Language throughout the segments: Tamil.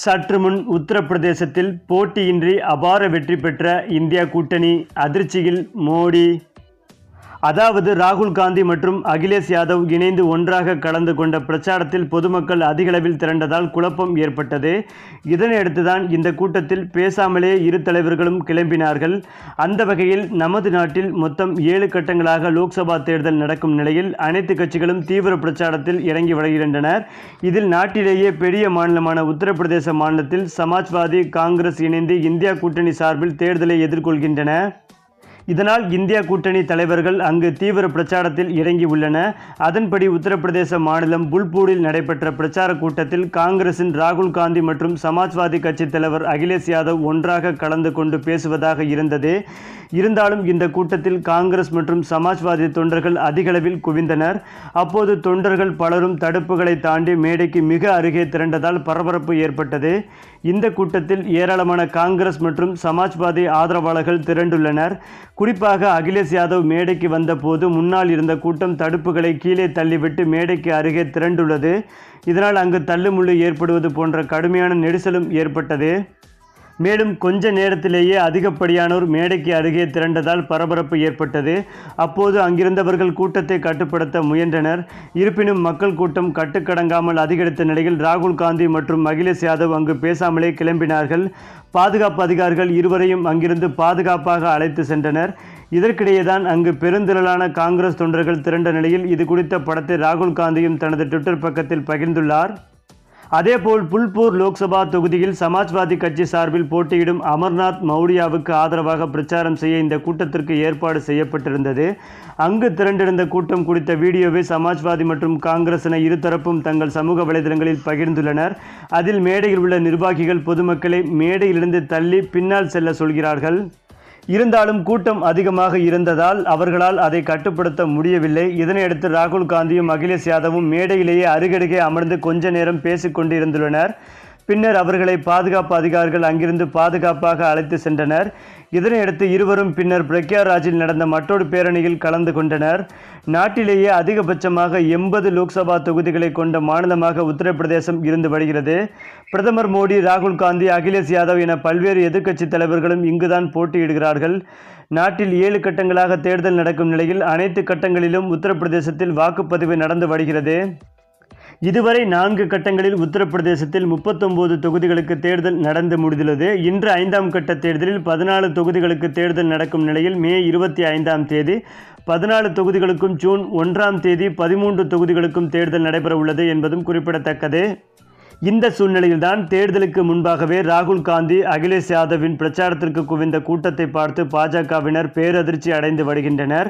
சற்று முன் உத்தரப்பிரதேசத்தில் போட்டியின்றி அபார வெற்றி பெற்ற இந்தியா கூட்டணி அதிர்ச்சியில் மோடி. அதாவது ராகுல் காந்தி மற்றும் அகிலேஷ் யாதவ் இணைந்து ஒன்றாக கலந்து கொண்ட பிரச்சாரத்தில் பொதுமக்கள் அதிகளவில் திரண்டதால் குழப்பம் ஏற்பட்டது. இதனையடுத்துதான் இந்த கூட்டத்தில் பேசாமலே இரு தலைவர்களும் கிளம்பினார்கள். அந்த வகையில் நமது நாட்டில் மொத்தம் ஏழு கட்டங்களாக லோக்சபா தேர்தல் நடக்கும் நிலையில் அனைத்து கட்சிகளும் தீவிர பிரச்சாரத்தில் இறங்கி வருகின்றனர். இதில் நாட்டிலேயே பெரிய மாநிலமான உத்தரப்பிரதேச மாநிலத்தில் சமாஜ்வாதி காங்கிரஸ் இணைந்து இந்தியா கூட்டணி சார்பில் தேர்தலை எதிர்கொள்கின்றன. இதனால் இந்தியா கூட்டணி தலைவர்கள் அங்கு தீவிர பிரச்சாரத்தில் இறங்கி உள்ளன. அதன்படி உத்தரப்பிரதேச மாநிலம் புல்பூரில் நடைபெற்ற பிரச்சார கூட்டத்தில் காங்கிரசின் ராகுல் காந்தி மற்றும் சமாஜ்வாதி கட்சி தலைவர் அகிலேஷ் யாதவ் ஒன்றாக கலந்து கொண்டு பேசுவதாக இருந்தது. இருந்தாலும் இந்த கூட்டத்தில் காங்கிரஸ் மற்றும் சமாஜ்வாதி தொண்டர்கள் அதிகளவில் குவிந்தனர். அப்போது தொண்டர்கள் பலரும் தடுப்புகளை தாண்டி மேடைக்கு மிக அருகே திரண்டதால் பரபரப்பு ஏற்பட்டது. இந்த கூட்டத்தில் ஏராளமான காங்கிரஸ் மற்றும் சமாஜ்வாதி ஆதரவாளர்கள் திரண்டுள்ளனர். குறிப்பாக அகிலேஷ் யாதவ் மேடைக்கு வந்தபோது முன்னால் இருந்த கூட்டம் தடுப்புகளை கீழே தள்ளிவிட்டு மேடைக்கு அருகே திரண்டுள்ளது. இதனால் அங்கு தள்ளுமுள்ளு ஏற்படுவது போன்ற கடுமையான நெரிசலும் ஏற்பட்டது. மேலும் கொஞ்ச நேரத்திலேயே அதிகப்படியானோர் மேடைக்கு அருகே திரண்டதால் பரபரப்பு ஏற்பட்டது. அப்போது அங்கிருந்தவர்கள் கூட்டத்தை கட்டுப்படுத்த முயன்றனர். இருப்பினும் மக்கள் கூட்டம் கட்டுக்கடங்காமல் அதிகரித்த நிலையில் ராகுல் காந்தி மற்றும் அகிலேஷ் யாதவ் அங்கு பேசாமலே கிளம்பினார்கள். பாதுகாப்பு அதிகாரிகள் இருவரையும் அங்கிருந்து பாதுகாப்பாக அழைத்து சென்றனர். இதற்கிடையேதான் அங்கு பெருந்திரளான காங்கிரஸ் தொண்டர்கள் திரண்ட நிலையில் இது குறித்த படத்தை ராகுல் காந்தியும் தனது ட்விட்டர் பக்கத்தில் பகிர்ந்துள்ளார். அதேபோல் புல்பூர் லோக்சபா தொகுதியில் சமாஜ்வாதி கட்சி சார்பில் போட்டியிடும் அமர்நாத் மௌடியாவுக்கு ஆதரவாக பிரச்சாரம் செய்ய இந்த கூட்டத்திற்கு ஏற்பாடு செய்யப்பட்டிருந்தது. அங்கு திரண்டிருந்த கூட்டம் குறித்த வீடியோவை சமாஜ்வாதி மற்றும் காங்கிரஸ் என இருதரப்பும் தங்கள் சமூக வலைதளங்களில் பகிர்ந்துள்ளனர். அதில் மேடையில் உள்ள நிர்வாகிகள் பொதுமக்களை மேடையிலிருந்து தள்ளி பின்னால் செல்ல சொல்கிறார்கள். இருந்தாலும் கூட்டம் அதிகமாக இருந்ததால் அவர்களால் அதை கட்டுப்படுத்த முடியவில்லை. இதனையடுத்து ராகுல் காந்தியும் அகிலேஷ் யாதவும் மேடையிலேயே அருகருகே அமர்ந்து கொஞ்ச நேரம் பேசிக் கொண்டிருந்துள்ளனர் பின்னர் அவர்களை பாதுகாப்பு அதிகாரிகள் அங்கிருந்து பாதுகாப்பாக அழைத்து சென்றனர். இதனையடுத்து இருவரும் பின்னர் பிரக்யாராஜில் நடந்த மற்றொரு பேரணியில் கலந்து கொண்டனர். நாட்டிலேயே அதிகபட்சமாக எண்பது லோக்சபா தொகுதிகளை கொண்ட மாநிலமாக உத்தரப்பிரதேசம் இருந்து வருகிறது. பிரதமர் மோடி ராகுல் காந்தி அகிலேஷ் யாதவ் என பல்வேறு எதிர்க்கட்சி தலைவர்களும் இங்குதான் போட்டியிடுகிறார்கள். நாட்டில் ஏழு கட்டங்களாக தேர்தல் நடக்கும் நிலையில் அனைத்து கட்டங்களிலும் உத்தரப்பிரதேசத்தில் வாக்குப்பதிவு நடந்து வருகிறது. இதுவரை நான்கு கட்டங்களில் உத்தரப்பிரதேசத்தில் முப்பத்தொன்பது தொகுதிகளுக்கு தேர்தல் நடந்து முடிந்துள்ளது. இன்று ஐந்தாம் கட்ட தேர்தலில் பதினாலு தொகுதிகளுக்கு தேர்தல் நடக்கும் நிலையில் மே இருபத்தி ஐந்தாம் தேதி பதினாலு தொகுதிகளுக்கும் ஜூன் ஒன்றாம் தேதி பதிமூன்று தொகுதிகளுக்கும் தேர்தல் நடைபெற உள்ளது என்பதும் குறிப்பிடத்தக்கது. இந்த சூழ்நிலையில்தான் தேர்தலுக்கு முன்பாகவே ராகுல் காந்தி அகிலேஷ் யாதவின் பிரச்சாரத்திற்கு குவிந்த கூட்டத்தை பார்த்து பாஜகவினர் பேரதிர்ச்சி அடைந்து வருகின்றனர்.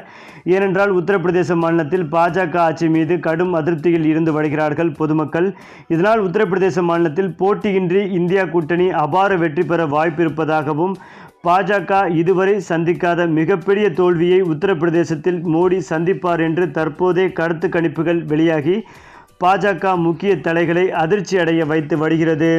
ஏனென்றால் உத்தரப்பிரதேச மாநிலத்தில் பாஜக ஆட்சி மீது கடும் அதிருப்தியில் இருந்து வருகிறார்கள் பொதுமக்கள். இதனால் உத்தரப்பிரதேச மாநிலத்தில் போட்டியின்றி இந்தியா கூட்டணி அபார வெற்றி பெற வாய்ப்பு இருப்பதாகவும் பாஜக இதுவரை சந்திக்காத மிகப்பெரிய தோல்வியை உத்தரப்பிரதேசத்தில் மோடி சந்திப்பார் என்று தற்போதே கருத்து கணிப்புகள் வெளியாகி பாஜக முக்கிய தலைகளை அதிர்ச்சி அடைய வைத்து வருகிறது.